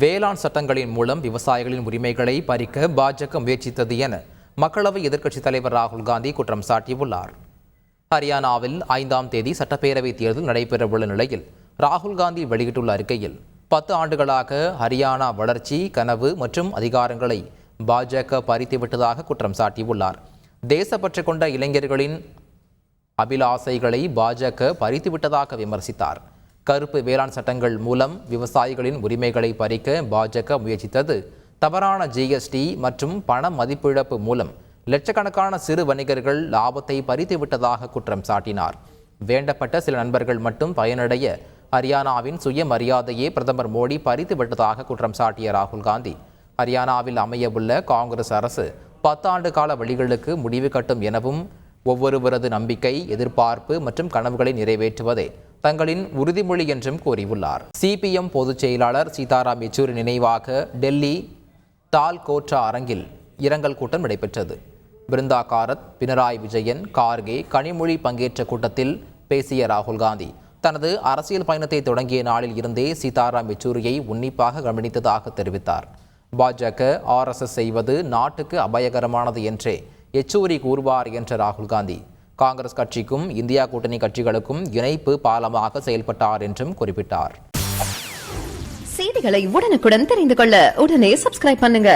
வேளாண் சட்டங்களின் மூலம் விவசாயிகளின் உரிமைகளை பறிக்க பாஜக முயற்சித்தது என மக்களவை எதிர்க்கட்சித் தலைவர் ராகுல் காந்தி குற்றம் சாட்டியுள்ளார். ஹரியானாவில் ஐந்தாம் தேதி சட்டப்பேரவைத் தேர்தல் நடைபெறவுள்ள நிலையில் ராகுல் காந்தி வெளியிட்டுள்ள அறிக்கையில் பத்து ஆண்டுகளாக ஹரியானா வளர்ச்சி கனவு மற்றும் அதிகாரங்களை பாஜக பறித்துவிட்டதாக குற்றம் சாட்டியுள்ளார். தேசப்பற்று கொண்ட இளைஞர்களின் அபிலாசைகளை பாஜக பறித்துவிட்டதாக விமர்சித்தார். கருப்பு வேளாண் சட்டங்கள் மூலம் விவசாயிகளின் உரிமைகளை பறிக்க பாஜக முயற்சித்தது. தவறான ஜிஎஸ்டி மற்றும் பண மதிப்பிழப்பு மூலம் லட்சக்கணக்கான சிறு வணிகர்கள் லாபத்தை பறித்துவிட்டதாக குற்றம் சாட்டினார். வேண்டப்பட்ட சில நண்பர்கள் மட்டும் பயனடைய ஹரியானாவின் சுயமரியாதையை பிரதமர் மோடி பறித்துவிட்டதாக குற்றம் சாட்டிய ராகுல் காந்தி. ஹரியானாவில் அமையவுள்ள காங்கிரஸ் அரசு பத்தாண்டு கால வழிகளுக்கு முடிவு கட்டும் எனவும் ஒவ்வொருவரது நம்பிக்கை எதிர்பார்ப்பு மற்றும் கனவுகளை நிறைவேற்றுவதே தங்களின் உறுதிமொழி என்றும் கூறியுள்ளார். சிபிஎம் பொதுச் செயலாளர் சீதாராம் யெச்சூரி நினைவாக டெல்லி தால் கோட்ரா அரங்கில் இரங்கல் கூட்டம் நடைபெற்றது. பிருந்தா காரத் பினராய் விஜயன் கார்கே கனிமொழி பங்கேற்ற கூட்டத்தில் பேசிய ராகுல் காந்தி தனது அரசியல் பயணத்தை தொடங்கிய நாளில் இருந்தே சீதாராம் யெச்சூரியை உன்னிப்பாக கவனித்ததாக தெரிவித்தார். பாஜக ஆர்எஸ்எஸ் செய்வது நாட்டுக்கு அபாயகரமானது என்றே யெச்சூரி கூறுவார் என்ற ராகுல் காந்தி காங்கிரஸ் கட்சிக்கும் இந்தியா கூட்டணி கட்சிகளுக்கும் இணைப்பு பாலமாக செயல்பட்டார் என்றும் குறிப்பிட்டார். செய்திகளை உடனுக்குடன் தெரிந்து கொள்ள உடனே சப்ஸ்கிரைப் பண்ணுங்க.